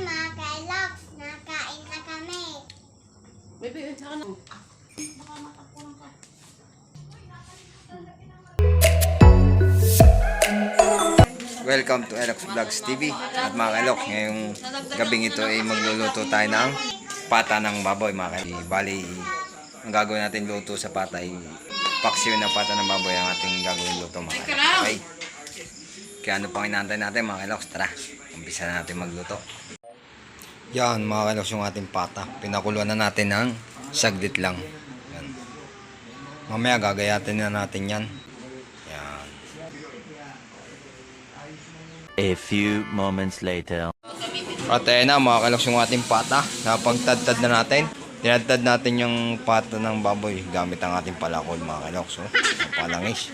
mga kailoks, nakain na kami. Bebe, saka na. Baka matapunan ka. Welcome to Elox Vlogs TV At mga kailok, ngayong gabing ito ay magluluto tayo ng pata ng baboy mga kailok Bali, ang gagawin natin luto sa pata ay paksiw na pata ng baboy ang ating gagawin luto mga kailok Okay. Kaya ano pang inaantay natin mga kailok Tara, umpisa na natin magluto Yan mga kailok yung ating pata Pinakuluan na natin ng saglit lang Yan. Mamaya gagayatin na natin yan Yan A few moments later. At ayun na mga kaloks yung ating pata. Napagtadtad na natin. Tinadtad natin yung pata ng baboy gamit ang ating palakol mga kaloks. So, palangis.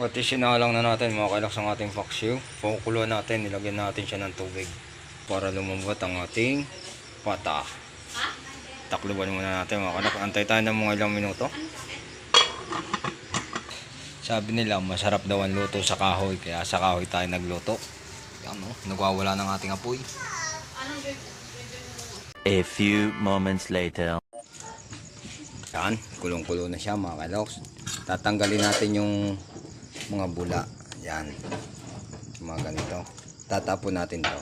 At isinalang na natin mga kaloks ang ating paksiw. Pukuluan natin, nilagyan natin siya ng tubig para lumambot ang ating pata. Takluban muna natin mga kaloks. Antay tayo ng mga ilang minuto. Sabi nila, masarap daw ang luto sa kahoy, kaya sa kahoy tayo nagluto. Yan, no? Nagwawala ng ating apoy. A few moments later. Yan, kulong-kulo na siya mga kaloks. Tatanggalin natin yung mga bula. Yan. Mga ganito. Tatapon natin to.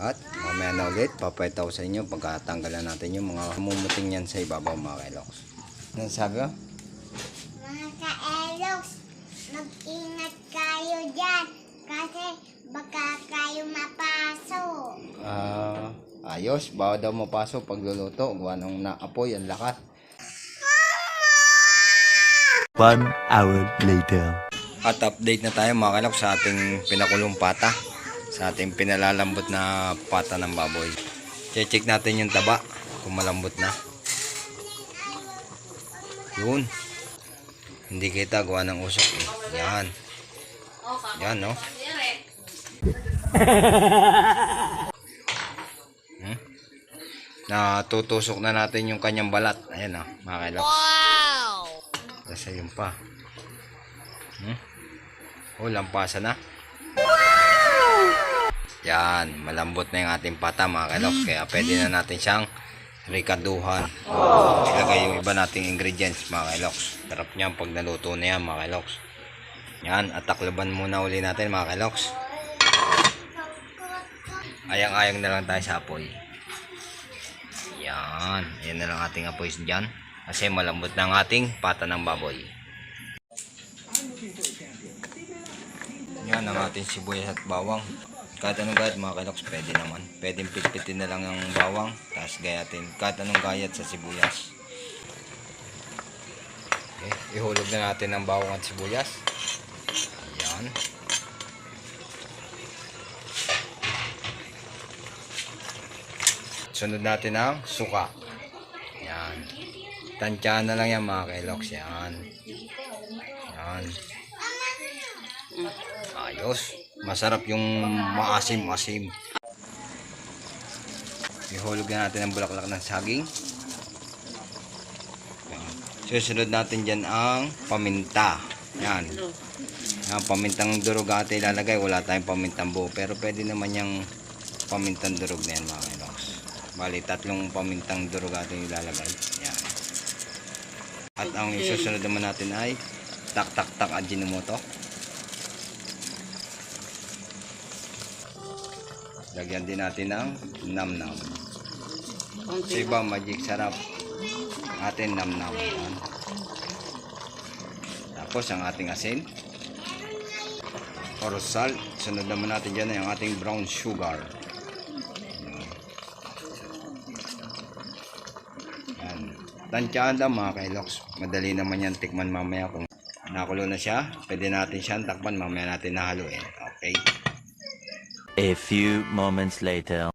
At mamaya na ulit, papaytaw sa inyo pagkatanggalan natin yung mga mumuting yan sa ibabaw mga kaloks. Ano sabi ko? Mga kailoks, mag-ingat kayo dyan. Kasi baka kayo mapasok. Ah, ayos. Bawa daw mapasok pagluluto. Gawa ng naapoy, ang lakas. One hour later. At update na tayo mga kalok sa ating pinakulong pata. Sa ating pinalalambot na pata ng baboy. Check natin yung taba kung malambot na. Yun. Hindi kita gawa ng usok eh. Yan. Yan no. Hmm? Natutusok na natin yung kanyang balat. Ayan oh, mga kalok. Kasi yun pa. Hmm? Oh, lampasa na. Yan, malambot na yung ating pata mga kalok. Kaya pwede na natin siyang rikaduhan. Ilagay yung iba nating ingredients mga kaloks. Sarap niyan pag naluto na yan mga kaloks. Yan, at taklaban muna uli natin mga kaloks. Ayang-ayang na lang tayo sa apoy. Yan, yan na lang ating apoy dyan. Kasi malambot na ang ating pata ng baboy. Yan ang ating sibuyas at bawang. Kahit anong gayat mga kaloks, pwede naman. Pwedeng pitpitin na lang ang bawang, tapos gayatin. Kahit anong gayat sa sibuyas. Okay, ihulog na natin ang bawang at sibuyas. Yan. Sunod natin ang suka. Yan. Tansyahan na lang yan mga kailoks. Yan. Yan. Ayos. Masarap yung maasim-asim. Ihulog na natin ang bulaklak ng saging. Yan. Susunod natin dyan ang paminta. Yan. Ang pamintang durog ate ilalagay. Wala tayong pamintang buo. Pero pwede naman yung pamintang durog na yan mga kailoks. Bali, tatlong pamintang durog ating ilalagay. Yan. At ang isusunod naman natin ay tak-tak-tak ajinomoto. Lagyan din natin ng nam-nam. Sa iba, magic sarap. Atin nam-nam. Tapos ang ating asin. Or salt. Sunod naman natin dyan yung ating brown sugar. Yan. Tansyahan lang mga kailoks. Madali naman yan tikman mamaya kung nakulo na siya. Pwede natin siyang takpan mamaya natin nahaluin. Okay. A few moments later.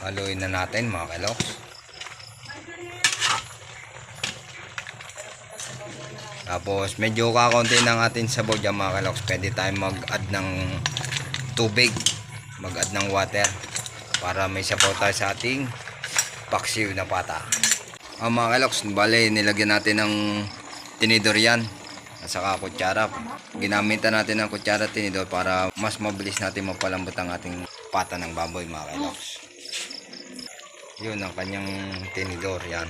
Haluin na natin mga kailoks. Tapos medyo kakaunti ng ating sabaw dyan mga kailoks. Pwede tayong mag-add ng tubig. Mag-add ng water. Para may sabaw tayo sa ating paksiw na pata. Ang mga kailoks, bale nilagyan natin ng tinidor yan. At saka kutsara. Ginamitan natin ng kutsara tinidor para mas mabilis natin mapalambot ang ating pata ng baboy mga kailoks. Yun ang kanyang tinidor yan.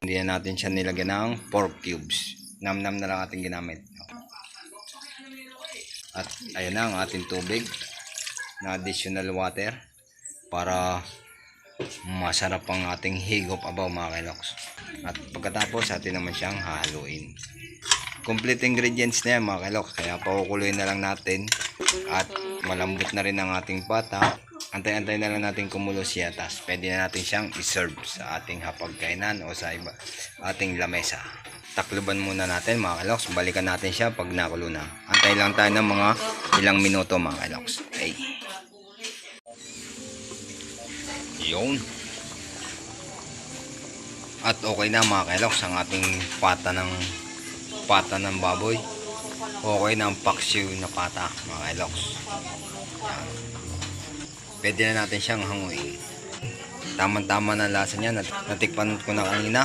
Hindi na natin siya nilagyan ng pork cubes. Nam-nam na lang ating ginamit. At ayan na ang ating tubig na additional water para masarap ang ating higop abaw mga kailoks. At pagkatapos atin naman siyang hahaluin. Complete ingredients na yan mga kailoks. Kaya pakukuloyin na lang natin at malambot na rin ang ating pata. Antay-antay na lang natin kumulo siya. Tapos pwede na natin siyang iserve sa ating hapagkainan o sa iba, ating lamesa. Takluban muna natin mga kailoks. Balikan natin siya pag nakulo na. Antay lang tayo ng mga ilang minuto mga kailoks. Okay. Yun. At okay na mga kailoks ang ating pata ng pata ng baboy. Okay na ang paksiw na pata mga kailoks. Yan. Pwede na natin siyang hanguin. Tamang-tama na lasa niya. Nat- Natikpan ko na kanina.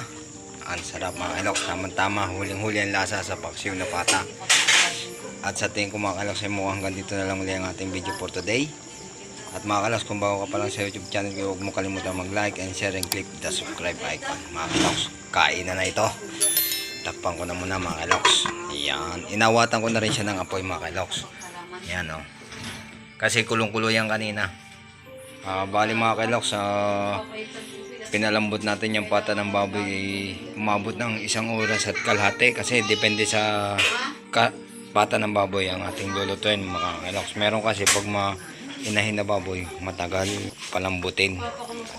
Ang sarap mga kailoks. Tamang-tama. Huling-huli ang lasa sa paksiw na pata. At sa tingin ko mga kailoks ay mukhang hanggang dito na lang muli ang ating video for today. At mga kalas, kung bago ka pa lang sa YouTube channel huwag mo kalimutan mag-like and share and click the subscribe icon. Mga kaloks, kain na na ito. Takpan ko na muna mga kaloks. Yan. Inawatan ko na rin siya ng apoy mga kaloks. Yan o. Kasi kulong-kulo yan kanina. Ah, bali mga kaloks, ah, pinalambot natin yung pata ng baboy eh, umabot ng isang oras at kalahati kasi depende sa ka, pata ng baboy ang ating lulutuin mga kaloks. Meron kasi pag ma inahin na baboy, matagal palambutin.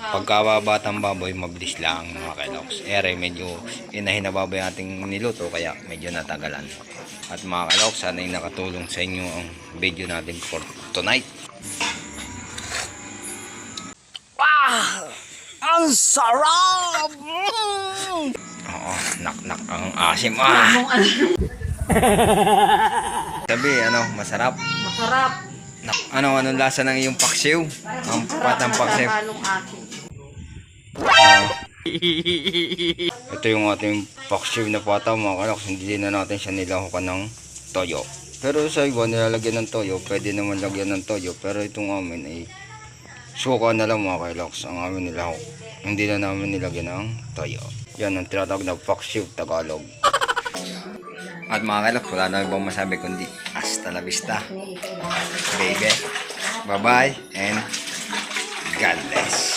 Pagka batang baboy, mabilis lang mga kailoks. Ere, medyo inahin na baboy ating niluto, kaya medyo natagalan. At mga kailoks, sana yung nakatulong sa inyo ang video natin for tonight. Ang sarap! Mm! Oo, nak-nak ang asim ah! Sabi, ano, masarap. Masarap. Na- Ano, anong lasa ng iyong paksiw? Ang patang paksiw. Ito yung ating paksiw na pata mga kaloks. Hindi na natin siya nilahukan ng toyo. Pero sa iba nilalagyan ng toyo, pwede naman lagyan ng toyo. Pero itong amin ay suka na lang mga kaloks ang amin nilahok. Hindi na namin nilagyan ng toyo. Yan ang tinatawag na paksiw Tagalog. At mga kaloks, wala na ibang masabi kundi hasta la vista. Baby. Bye-bye and God bless.